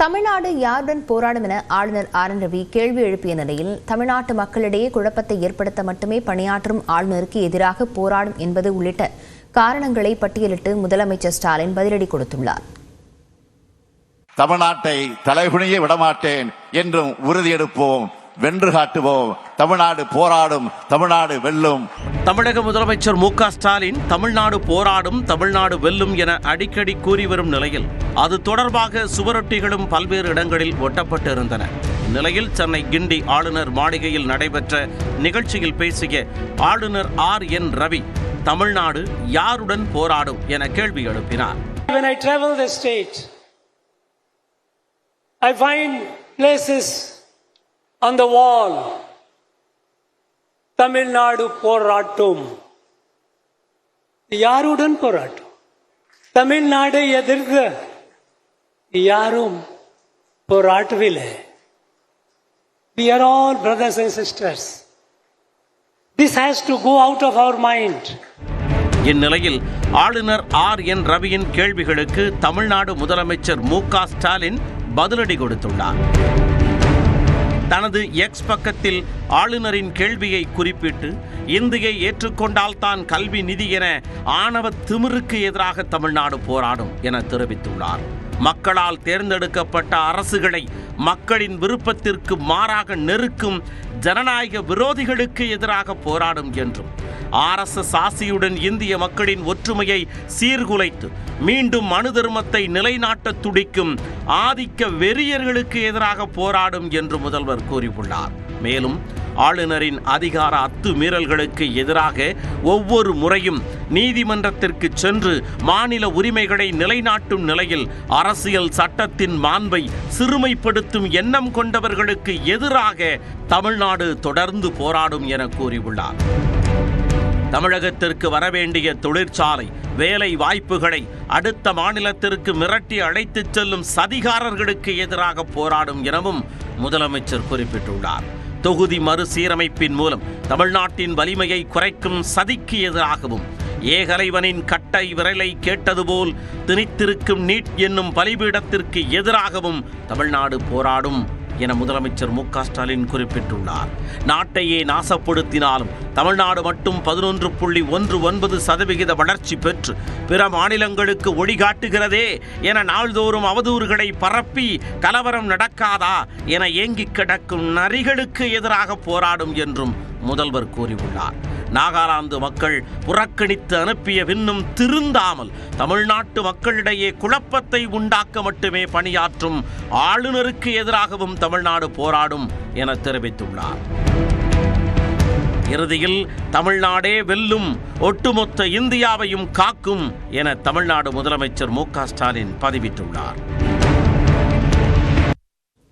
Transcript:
தமிழ்நாடு யாருடன் போராடும் என ஆளுநர் ஆர் என் ரவி கேள்வி எழுப்பிய நிலையில் தமிழ்நாட்டு மக்களிடையே குழப்பத்தை ஏற்படுத்த மட்டுமே பணியாற்றும் ஆளுநருக்கு எதிராக போராடும் என்பது உள்ளிட்ட காரணங்களை பட்டியலிட்டு முதலமைச்சர் ஸ்டாலின் பதிலடி கொடுத்துள்ளார். தமிழ்நாட்டை தலைகுனிய விடமாட்டேன் என்றும் உறுதியெடுப்போம் வென்று காட்டுவோம். தமிழ்நாடு போராடும் தமிழ்நாடு வெல்லும். தமிழக முதலமைச்சர் மு ஸ்டாலின் தமிழ்நாடு போராடும் தமிழ்நாடு வெல்லும் என அடிக்கடி கூறி வரும் நிலையில் அது தொடர்பாக சுவரொட்டிகளும் பல்வேறு இடங்களில் ஒட்டப்பட்டிருந்தன இந்நிலையில் சென்னை கிண்டி ஆளுநர் மாளிகையில் நடைபெற்ற நிகழ்ச்சியில் பேசிய ஆளுநர் ஆர் என் ரவி தமிழ்நாடு யாருடன் போராடும் என கேள்வி எழுப்பினார் When I travel the state, I find places on the wall. Tamil Nadu போராட்டும். யாருடன் போராட்டம்? தமிழ்நாடை எதிர்க்க யாரும் போராட்டவில்லை. We are all brothers and sisters this has to go out of our mind இந்நிலையில் ஆளுநர் ஆர் என் ரவியின் கேள்விகளுக்கு தமிழ்நாடு முதலமைச்சர் மு க ஸ்டாலின் பதிலடி கொடுத்துள்ளார். தனது எக்ஸ் பக்கத்தில் ஆளுநரின் கேள்வியை குறிப்பிட்டு இந்தியை ஏற்றுக்கொண்டால் தான் கல்வி நிதி என ஆணவ திமிருக்கு எதிராக தமிழ்நாடு போராடும் என தெரிவித்துள்ளார். மக்களால் தேர்ந்தெடுக்கப்பட்ட அரசுகளை மக்களின் விருப்பத்திற்கு மாறாக நெருக்கும் ஜனநாயக விரோதிகளுக்கு எதிராக போராடும் என்றும் ஆர்எஸ்எஸ் ஆசியுடன் இந்திய மக்களின் ஒற்றுமையை சீர்குலைத்து மீண்டும் மனு தர்மத்தை நிலைநாட்ட துடிக்கும் ஆதிக்க வெறியர்களுக்கு எதிராக போராடும் என்று முதல்வர் கூறியுள்ளார். மேலும் ஆளுநரின் அதிகார அத்துமீறல்களுக்கு எதிராக ஒவ்வொரு முறையும் நீதிமன்றத்திற்கு சென்று மாநில உரிமைகளை நிலைநாட்டும் நிலையில் அரசியல் சட்டத்தின் மாண்பை சிறுமைப்படுத்தும் எண்ணம் கொண்டவர்களுக்கு எதிராக தமிழ்நாடு தொடர்ந்து போராடும் என கூறியுள்ளார். தமிழகத்திற்கு வரவேண்டிய தொழிற்சாலை வேலை வாய்ப்புகளை அடுத்த மாநிலத்திற்கு மிரட்டி அழைத்துச் செல்லும் சதிகாரர்களுக்கு எதிராக போராடும் எனவும் முதலமைச்சர் குறிப்பிட்டுள்ளார். தொகுதி மறுசீரமைப்பின் மூலம் தமிழ்நாட்டின் வலிமையை குறைக்கும் சதிக்கு எதிராகவும் ஏகலைவனின் கட்டை விரலை கேட்டது போல் திணித்திருக்கும் நீட் என்னும் பலிபீடத்திற்கு எதிராகவும் தமிழ்நாடு போராடும் என முதலமைச்சர் மு ஸ்டாலின் குறிப்பிட்டுள்ளார். நாட்டையே நாசப்படுத்தினாலும் தமிழ்நாடு மட்டும் பதினொன்று புள்ளி ஒன்று ஒன்பது சதவிகித வளர்ச்சி பெற்று பிற மாநிலங்களுக்கு ஒளிகாட்டுகிறதே என நாள்தோறும் அவதூறுகளை பரப்பி கலவரம் நடக்காதா என ஏங்கிக் கிடக்கும் நரிகளுக்கு எதிராக போராடும் என்றும் முதல்வர் கூறியுள்ளார். நாகாலாந்து மக்கள் புறக்கணித்து அனுப்பிய பின்னும் திருந்தாமல் தமிழ்நாட்டு மக்களிடையே குழப்பத்தை உண்டாக்க மட்டுமே பணியாற்றும் ஆளுநருக்கு எதிராகவும் தமிழ்நாடு போராடும் என தெரிவித்துள்ளார். இறுதியில் தமிழ்நாடே வெல்லும் ஒட்டுமொத்த இந்தியாவையும் காக்கும் என தமிழ்நாடு முதலமைச்சர் மு ஸ்டாலின் பதிவிட்டுள்ளார்.